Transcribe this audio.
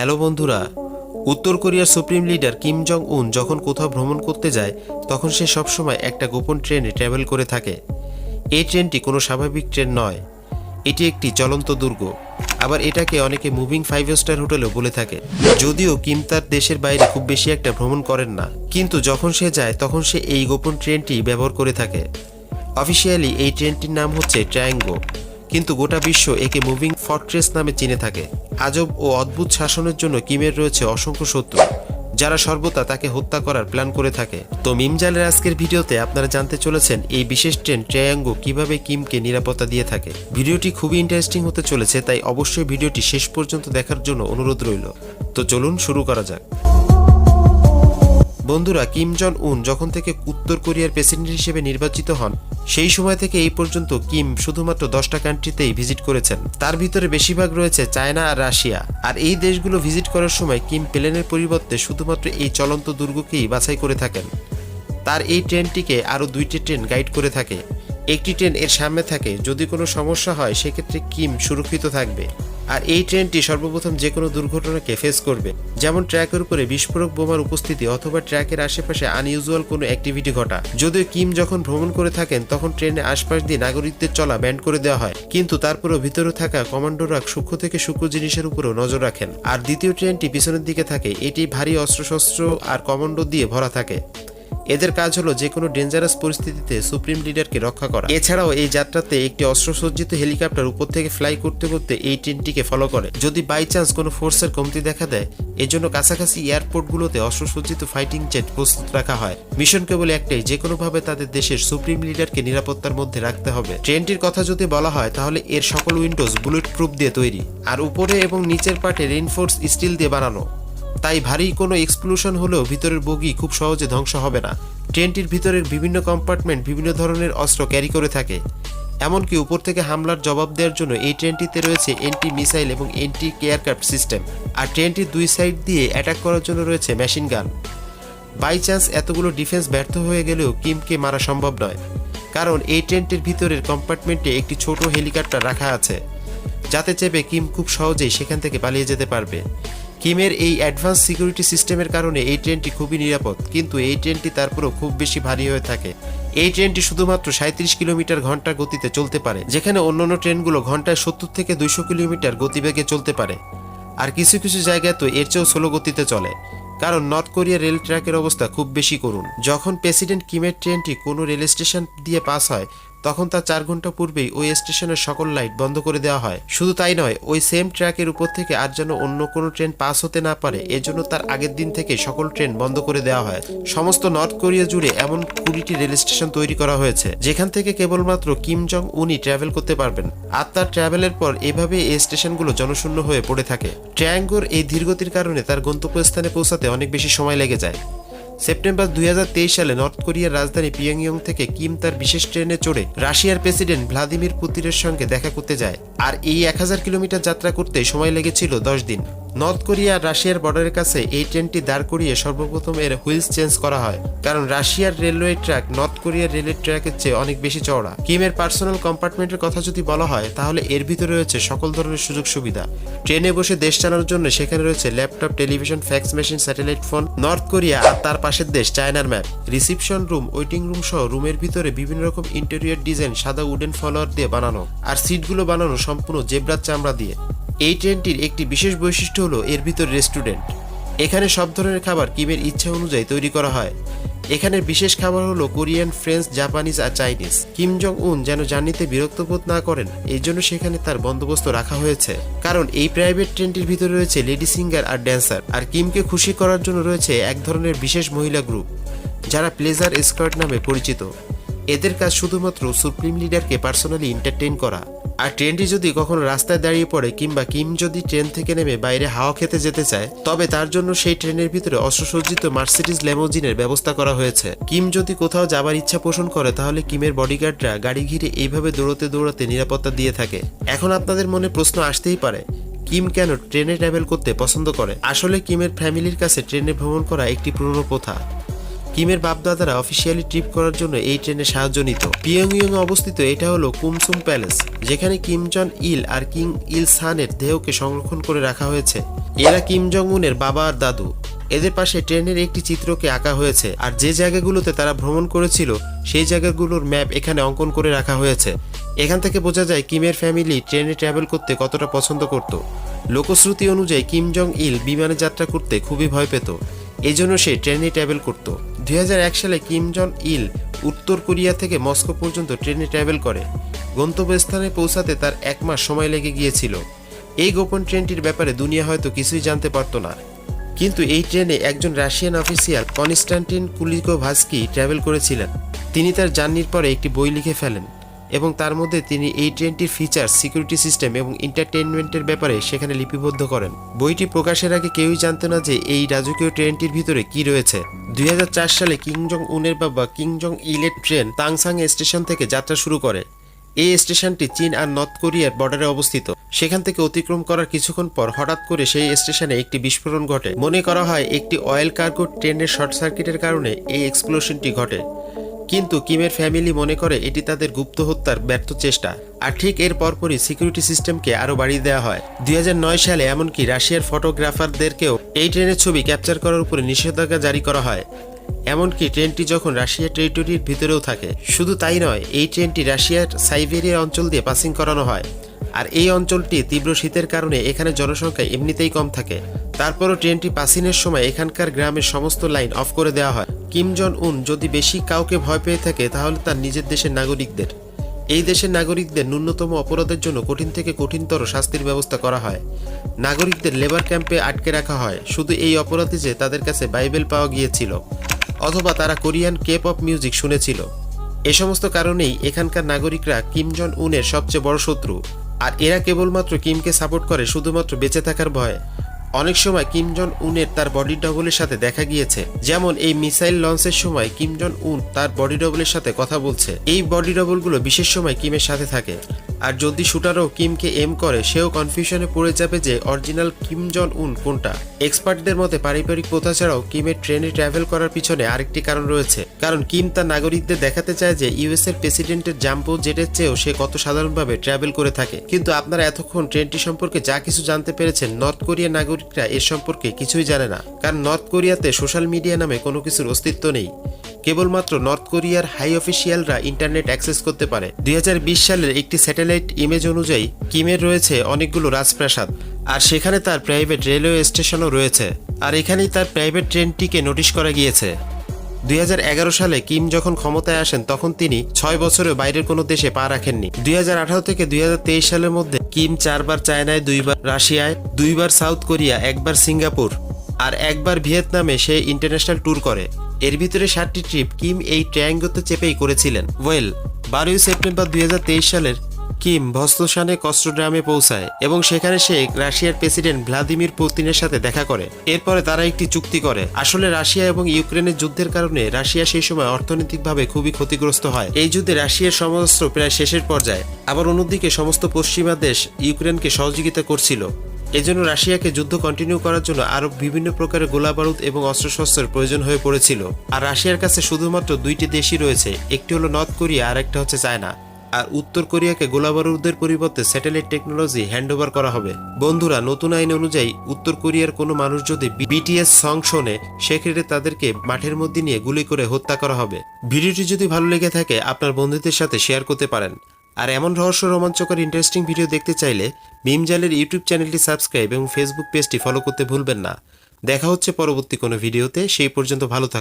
Hello বন্ধুরা, উত্তর কোরিয়ার সুপ্রিম লিডার কিম জং উন যখন কোথাও ভ্রমণ করতে যায়, তখন সে সবসময় একটা গোপন ট্রেনে ট্রাভেল করে থাকে। এই ট্রেনটি কোনো স্বাভাবিক ট্রেন নয়, এটি একটি চলন্ত দুর্গ। আবার এটাকে অনেকে মুভিং ফাইভ স্টার হোটেলও বলে থাকে। যদিও কিম তার দেশের বাইরে খুব বেশি একটা ভ্রমণ করেন না, কিন্তু যখন সে যায়, তখন সে এই গোপন ট্রেনটি ব্যবহার করে থাকে। অফিসিয়ালি এই ট্রেনটির নাম হচ্ছে ট্রায়াঙ্গো। কিন্তু গোটা বিশ্ব একে মুভিং ফর্ট্রেস নামে চিনে থাকে। আজব ও অদ্ভুত শাসনের জন্য কিমের রয়েছে অসংখ্য শত্রু, যারা সর্বদা তাকে হত্যা করার প্ল্যান করে থাকে। তো মিমজালের আজকের ভিডিওতে আপনারা জানতে চলেছেন এই বিশেষ ট্রেন ট্রায়াঙ্গো কীভাবে কিমকে নিরাপত্তা দিয়ে থাকে। ভিডিওটি খুবই ইন্টারেস্টিং হতে চলেছে, তাই অবশ্যই ভিডিওটি শেষ পর্যন্ত দেখার জন্য অনুরোধ রইল। তো চলুন শুরু করা যাক। বন্ধুরা কিম জন উন যখন থেকে উত্তর কোরিয়ার প্রেসিডেন্ট হিসেবে নির্বাচিত হন, সেই সময় থেকে এই পর্যন্ত কিম শুধুমাত্র দশটা কান্ট্রিতেই ভিজিট করেছেন। তার ভিতরে বেশিরভাগ রয়েছে চায়না আর রাশিয়া। আর এই দেশগুলো ভিজিট করার সময় কিম প্লেনের পরিবর্তে শুধুমাত্র এই চলন্ত দুর্গকেই বাছাই করে থাকেন। তার এই ট্রেনটিকে আরও দুইটি ট্রেন গাইড করে থাকে। একটি ট্রেন এর সামনে থাকে, যদি কোনো সমস্যা হয়, সেক্ষেত্রে কিম সুরক্ষিত থাকবে। আর এই ট্রেনটি সর্বপ্রথম যে কোনো দুর্ঘটনাকে ফেস করবে, যেমন ট্র্যাকের উপরে বিস্ফোরক বোমার উপস্থিতি অথবা ট্র্যাকের আশেপাশে আনইউজুয়াল কোনো অ্যাক্টিভিটি ঘটা। যদিও কিম যখন ভ্রমণ করে থাকেন, তখন ট্রেনের আশপাশ দিয়ে নাগরিকদের চলা ব্যান্ড করে দেওয়া হয়। কিন্তু তারপরেও ভিতরে থাকা কমান্ডোরা সূক্ষ্ম থেকে সূক্ষ্ম জিনিসের উপরেও নজর রাখেন। আর দ্বিতীয় ট্রেনটি পিছনের দিকে থাকে, এটি ভারী অস্ত্রশস্ত্র আর কমান্ডো দিয়ে ভরা থাকে। এদের কাজ হলো যে কোনো ডেঞ্জারাস পরিস্থিতিতে সুপ্রিম লিডারকে রক্ষা করা। এছাড়াও এই যাত্রাতে একটি অস্ত্রসজ্জিত হেলিকপ্টার উপর থেকে ফ্লাই করতে করতে এই ট্রেনটিকে ফলো করে। যদি বাই চান্স কোনো ফোর্সের কমতি দেখা দেয়, এজন্য কাছাকাছি এয়ারপোর্টগুলোতে অস্ত্রসজ্জিত ফাইটিং জেট প্রস্তুত রাখা হয়। মিশন কেবল একটাই, যে কোনোভাবে তাদের দেশের সুপ্রিম লিডারকে নিরাপত্তার মধ্যে রাখতে হবে। ট্রেনটির কথা যদি বলা হয়, তাহলে এর সকল উইন্ডোজ বুলেট প্রুফ দিয়ে তৈরি। আর উপরে এবং নিচের পাটে রেইনফোর্স স্টিল দিয়ে বানানো। তাই ভারী কোনো এক্সপ্লোশন হলেও ভিতরের বগি খুব সহজে ধ্বংস হবে না। ট্রেনটির ভিতরের বিভিন্ন কম্পার্টমেন্ট বিভিন্ন ধরনের অস্ত্র ক্যারি করে থাকে। এমনকি উপর থেকে হামলার জবাব দেওয়ার জন্য এই ট্রেনটিতে রয়েছে এন্টি মিসাইল এবং এন্টি এয়ারক্রাফট সিস্টেম। আর ট্রেনটির দুই সাইড দিয়ে অ্যাটাক করার জন্য রয়েছে মেশিন গান। বাই চান্স এতগুলো ডিফেন্স ব্যর্থ হয়ে গেলেও কিমকে মারা সম্ভব নয়। কারণ এই ট্রেনটির ভিতরের কম্পার্টমেন্টে একটি ছোট হেলিকপ্টার রাখা আছে। যাতে চেপে কিম খুব সহজেই সেখান থেকে পালিয়ে যেতে পারবে। কিমের এই অ্যাডভান্স সিকিউরিটি সিস্টেমের কারণে এই ট্রেনটি খুবই নিরাপদ, কিন্তু এই ট্রেনটি তারপরেও খুব বেশি ভারী হয়ে থাকে। এই ট্রেনটি শুধুমাত্র সাঁত্রিশ কিলোমিটার ঘণ্টা গতিতে চলতে পারে, যেখানে অন্যান্য ট্রেনগুলো ঘন্টায় সত্তর থেকে দুইশো কিলোমিটার গতিবেগে চলতে পারে। আর কিছু কিছু জায়গায় তো এর চেয়েও স্লো গতিতে চলে, কারণ নর্থ কোরিয়ার রেল ট্র্যাকের অবস্থা খুব বেশি করুন যখন প্রেসিডেন্ট কিমের ট্রেনটি কোনো রেল স্টেশন দিয়ে পাস হয় তখন তার চার ঘণ্টা পূর্বেই ওই স্টেশনের সকল লাইট বন্ধ করে দেওয়া হয়। শুধু তাই নয়, ওই সেম ট্র্যাকের উপর থেকে আর যেন অন্য কোনো ট্রেন পাস হতে না পারে, এজন্য তার আগের দিন থেকে সকল ট্রেন বন্ধ করে দেওয়া হয়। সমস্ত নর্থ কোরিয়া জুড়ে এমন কুড়িটি রেল স্টেশন তৈরি করা হয়েছে, যেখান থেকে কেবলমাত্র কিম জং উনি ট্রাভেল করতে পারবেন। আর তার ট্রাভেলের পর এভাবে এই স্টেশনগুলো জনশূন্য হয়ে পড়ে থাকে। ট্রায়াঙ্গোর এই ধীরগতির কারণে তার গন্তব্যস্থানে পৌঁছাতে অনেক বেশি সময় লেগে যায়। সেপ্টেম্বর দুই হাজার তেইশ সালে নর্থ কোরিয়ার রাজধানী পিয়ংইয়ং থেকে কিম তার বিশেষ ট্রেনে চড়ে রাশিয়ার প্রেসিডেন্ট ভ্লাদিমির পুতিনের সঙ্গে দেখা করতে যায়। আর এই এক হাজার কিলোমিটার যাত্রা করতে সময় লেগেছিল দশ দিন। নর্থ কোরিয়া রাশিয়ার বর্ডারের কাছে এই ট্রেনটি দাঁড় করিয়ে সর্বপ্রথম এর হুইলস চেঞ্জ করা হয়, কারণ রাশিয়ার রেলওয়ে ট্র্যাক নর্থ কোরিয়ার রেলের ট্র্যাকের চেয়ে অনেক বেশি চওড়া। কিমের পার্সোনাল কম্পার্টমেন্টের কথা যদি বলা হয়, তাহলে এর ভিতরে রয়েছে সকল ধরনের সুযোগ সুবিধা। ট্রেনে বসে দেশ চালানোর জন্য সেখানে রয়েছে laptop, television, fax machine, satellite phone, North Korea আর তার পাশের দেশ চায়নার map, reception room, waiting room সহ রুমের ভিতরে বিভিন্ন রকম ইন্টেরিয়র ডিজাইন সাদা উডেন ফলোয়ার দিয়ে বানানো, আর সিটগুলো বানানো সম্পূর্ণ জেব্রার চামড়া দিয়ে। এই ট্রেনটির একটি বিশেষ বৈশিষ্ট্য হলো এর ভিতর রেস্টুরেন্ট। এখানে সব ধরনের খাবার কিমের ইচ্ছা অনুযায়ী তৈরি করা হয়। এখানের বিশেষ খাবার হলো কোরিয়ান, ফ্রেঞ্চ, জাপানিজ আর চাইনিজ। কিম জং উন যেন জার্নিতে বিরক্ত বোধ না করেন, এই জন্য সেখানে তার বন্দোবস্ত রাখা হয়েছে। কারণ এই প্রাইভেট ট্রেনটির ভিতরে রয়েছে লেডি সিঙ্গার আর ড্যান্সার, আর কিমকে খুশি করার জন্য রয়েছে এক ধরনের বিশেষ মহিলা গ্রুপ, যারা প্লেজার স্কার্ট নামে পরিচিত। এদের কাজ শুধুমাত্র সুপ্রিম লিডারকে পার্সোনালি এন্টারটেইন করা। আর ট্রেনটি যদি কখনো রাস্তায় দাঁড়িয়ে পড়ে কিংবা কিম যদি ট্রেন থেকে নেমে বাইরে হাওয়া খেতে যেতে চায়, তবে তার জন্য সেই ট্রেনের ভিতরে অস্ত্রসজ্জিত মার্সিডিজ লেমোজিনের ব্যবস্থা করা হয়েছে। কিম যদি কোথাও যাবার ইচ্ছা পোষণ করে, তাহলে কিমের বডিগার্ডরা গাড়ি ঘিরে এইভাবে দৌড়তে দৌড়াতে নিরাপত্তা দিয়ে থাকে। এখন আপনাদের মনে প্রশ্ন আসতেই পারে, কিম কেন ট্রেনে ট্রাভেল করতে পছন্দ করে? আসলে কিমের ফ্যামিলির কাছে ট্রেনে ভ্রমণ করা একটি পুরনো প্রথা। কিমের বাপদাদারা অফিসিয়ালি ট্রিপ করার জন্য এই ট্রেনে সাহায্য নিত। পিয়ংইয়ং অবস্থিত এটা হলো কুমসুম প্যালেস, যেখানে কিম জন ইল আর কিং ইল সানের দেহকে সংরক্ষণ করে রাখা হয়েছে। এরা কিম জং উনের বাবা আর দাদু। এদের পাশে ট্রেনের একটি চিত্রকে আঁকা হয়েছে, আর যে জায়গাগুলোতে তারা ভ্রমণ করেছিল, সেই জায়গাগুলোর ম্যাপ এখানে অঙ্কন করে রাখা হয়েছে। এখান থেকে বোঝা যায় কিমের ফ্যামিলি ট্রেনে ট্রাভেল করতে কতটা পছন্দ করত। লোকশ্রুতি অনুযায়ী কিম জং ইল বিমানে যাত্রা করতে খুবই ভয় পেত এই জন্য সে ট্রেনে ট্রাভেল করত। এক সালে কিম জন ইল উত্তর কোরিয়া থেকে মস্কো পর্যন্ত ট্রেনে ট্রাভেল করে। গন্তব্যস্থানে পৌঁছাতে তার এক মাস সময় লেগে গিয়েছিল। এই গোপন ট্রেনটির ব্যাপারে দুনিয়া হয়তো কিছুই জানতে পারত না। কিন্তু এই ট্রেনে একজন Russian official Konstantin Kulikovsky travel করেছিলেন। তিনি তার জার্নির পরে একটি বই লিখে ফেলেন। এবং তার মধ্যে তিনি এই ট্রেনটির ফিচার সিকিউরিটি সিস্টেম এবং এন্টারটেইনমেন্টের ব্যাপারে সেখানে লিপিবদ্ধ করেন। বইটি প্রকাশের আগে কেউই জানতো না যে এই রাজকীয় ট্রেনটির ভিতরে কি রয়েছে। দুই হাজার চার সালে কিং জং উনের বাবা কিং জং ইলের ট্রেন তাংসাং স্টেশন থেকে যাত্রা শুরু করে। এই স্টেশনটি চীন আর নর্থ কোরিয়ার বর্ডারে অবস্থিত। সেখান থেকে অতিক্রম করার কিছুক্ষণ পর হঠাৎ করে সেই স্টেশনে একটি বিস্ফোরণ ঘটে। মনে করা হয়, একটি অয়েল কার্গো ট্রেনের শর্ট সার্কিটের কারণে এই এক্সপ্লোশনটি ঘটে। কিন্তু কিমের ফ্যামিলি মনে করে এটি তাদের গুপ্ত হত্যার ব্যর্থ চেষ্টা। আর ঠিক এর পরপরই সিকিউরিটি সিস্টেমকে আরও বাড়িয়ে দেওয়া হয়। দুই হাজার নয় সালে এমনকি রাশিয়ার ফটোগ্রাফারদেরকেও এই ট্রেনের ছবি ক্যাপচার করার উপরে নিষেধাজ্ঞা জারি করা হয়। এমনকি ট্রেনটি যখন রাশিয়া টেরিটরির ভিতরেও থাকে, শুধু তাই নয়, এই ট্রেনটি রাশিয়ার সাইবেরিয়া অঞ্চল দিয়ে পাসিং করানো হয়। আর এই অঞ্চলটি তীব্র শীতের কারণে এখানে জনসংখ্যা এমনিতেই কম থাকে। তারপরও ট্রেনটি পাসিংয়ের সময় এখানকার গ্রামের সমস্ত লাইন অফ করে দেওয়া হয়। কিম জন উন যদি বেশি কাউকে ভয় পেয়ে থাকে, তাহলে তার নিজের দেশের নাগরিকদের। এই দেশের নাগরিকদের ন্যূনতম অপরাধের জন্য কঠিন থেকে কঠিনতর শাস্তির ব্যবস্থা করা হয়। নাগরিকদের লেবার ক্যাম্পে আটকে রাখা হয়। শুধু এই অপরাধে যে তাদের কাছে বাইবেল পাওয়া গিয়েছিল, অথবা তারা কোরিয়ান কে পপ মিউজিক শুনেছিল। এ সমস্ত কারণেই এখানকার নাগরিকরা কিম জন উনের সবচেয়ে বড় শত্রু। আর এরা কেবলমাত্র কিমকে সাপোর্ট করে, শুধুমাত্র বেঁচে থাকার ভয়ে। অনেক সময় কিম জন উনের তার বডি ডবলের সাথে দেখা গিয়েছে। যেমন এই মিসাইল লঞ্চের সময় কিম জন উন তার বডি ডবলের সাথে কথা বলছে। এই বডি ডবলগুলো বিশেষ সময় কিমের সাথে থাকে। আর যদি শুটারও কিমকে এম করে, সেও কনফিউশনে পড়ে যাবে যে অরিজিনাল কিম জন উন কোনটা। এক্সপার্টদের মতে পারিবারিক প্রথা ছাড়াও কিমের ট্রেনে ট্রাভেল করার পিছনে আরেকটি কারণ রয়েছে। কারণ কিম তার নাগরিকদের দেখাতে চায় যে ইউএস এর প্রেসিডেন্টের জাম্পো জেটের চেয়েও সে কত সাধারণভাবে ট্রাভেল করে থাকে। কিন্তু আপনারা এতক্ষণ ট্রেনটি সম্পর্কে যা কিছু জানতে পেরেছেন নর্থ কোরিয়ার নাগরিকরা এর সম্পর্কে কিছুই জানে না। কারণ নর্থ কোরিয়াতে সোশ্যাল মিডিয়া নামে কোনো কিছুর অস্তিত্ব নেই। কেবলমাত্র নর্থ কোরিয়ার হাই অফিসিয়ালরা ইন্টারনেট অ্যাক্সেস করতে পারে। দুই হাজার বিশ সালের একটি স্যাটেলাইট ইমেজ অনুযায়ী কিমের রয়েছে অনেকগুলো রাজপ্রাসাদ, আর সেখানে তার প্রাইভেট রেলওয়ে স্টেশনও রয়েছে, আর এখানেই তার প্রাইভেট ট্রেনটিকে নোটিশ করা গিয়েছে। দুই হাজার এগারো সালে কিম যখন ক্ষমতায় আসেন, তখন তিনি ছয় বছরেও বাইরের কোনো দেশে পা রাখেননি। দুই হাজার আঠারো থেকে দুই হাজার তেইশ সালের মধ্যে কিম চারবার চায়নায়, দুইবার রাশিয়ায়, দুইবার সাউথ কোরিয়া, একবার সিঙ্গাপুর, আর একবার ভিয়েতনামে সে ইন্টারন্যাশনাল ট্যুর করে। এর ভিতরে সাতটি ট্রিপ কিম এই ট্রায়াঙ্গোতে চেপেই করেছিলেন। ওয়েল, বারোই সেপ্টেম্বর দুই হাজার তেইশ সালের কিম ভস্তসানে কস্ট্রোড্রামে পৌঁছায় এবং সেখানে সে রাশিয়ার প্রেসিডেন্ট ভ্লাদিমির পুতিনের সাথে দেখা করে। এরপরে তারা একটি চুক্তি করে। আসলে রাশিয়া এবং ইউক্রেনের যুদ্ধের কারণে রাশিয়া সেই সময় অর্থনৈতিকভাবে খুবই ক্ষতিগ্রস্ত হয়। এই যুদ্ধে রাশিয়ার সমস্ত প্রায় শেষের পর্যায়ে, আবার অন্যদিকে সমস্ত পশ্চিমা দেশ ইউক্রেনকে সহযোগিতা করছিল। এজন্য রাশিয়াকে যুদ্ধ কন্টিনিউ করার জন্য আরও বিভিন্ন প্রকারের গোলাবারুদ এবং অস্ত্রশস্ত্রের প্রয়োজন হয়ে পড়েছিল। আর রাশিয়ার কাছে শুধুমাত্র দুইটি দেশই রয়েছে, একটি হলো নর্থ কোরিয়া আর একটা হচ্ছে চায়না আর উত্তর কোরিয়াকে গোলাবারুদের পরিবর্তে স্যাটেলাইট টেকনোলজি হ্যান্ডওভার করা হবে। বন্ধুরা, নতুন আইন অনুযায়ী উত্তর কোরিয়ার কোনো মানুষ যদি বিটিএস সং শোনে সেক্ষেত্রে তাদেরকে মাঠের মধ্যে নিয়ে গুলি করে হত্যা করা হবে। ভিডিওটি যদি ভালো লেগে থাকে, আপনার বন্ধুদের সাথে শেয়ার করতে পারেন। আর এমন রহস্য রোমাঞ্চকর ইন্টারেস্টিং ভিডিও দেখতে চাইলে বিমজালের ইউটিউব চ্যানেলটি সাবস্ক্রাইব এবং ফেসবুক পেজটি ফলো করতে ভুলবেন না। দেখা হচ্ছে পরবর্তী কোনো ভিডিওতে সেই পর্যন্ত ভালো থাকুন।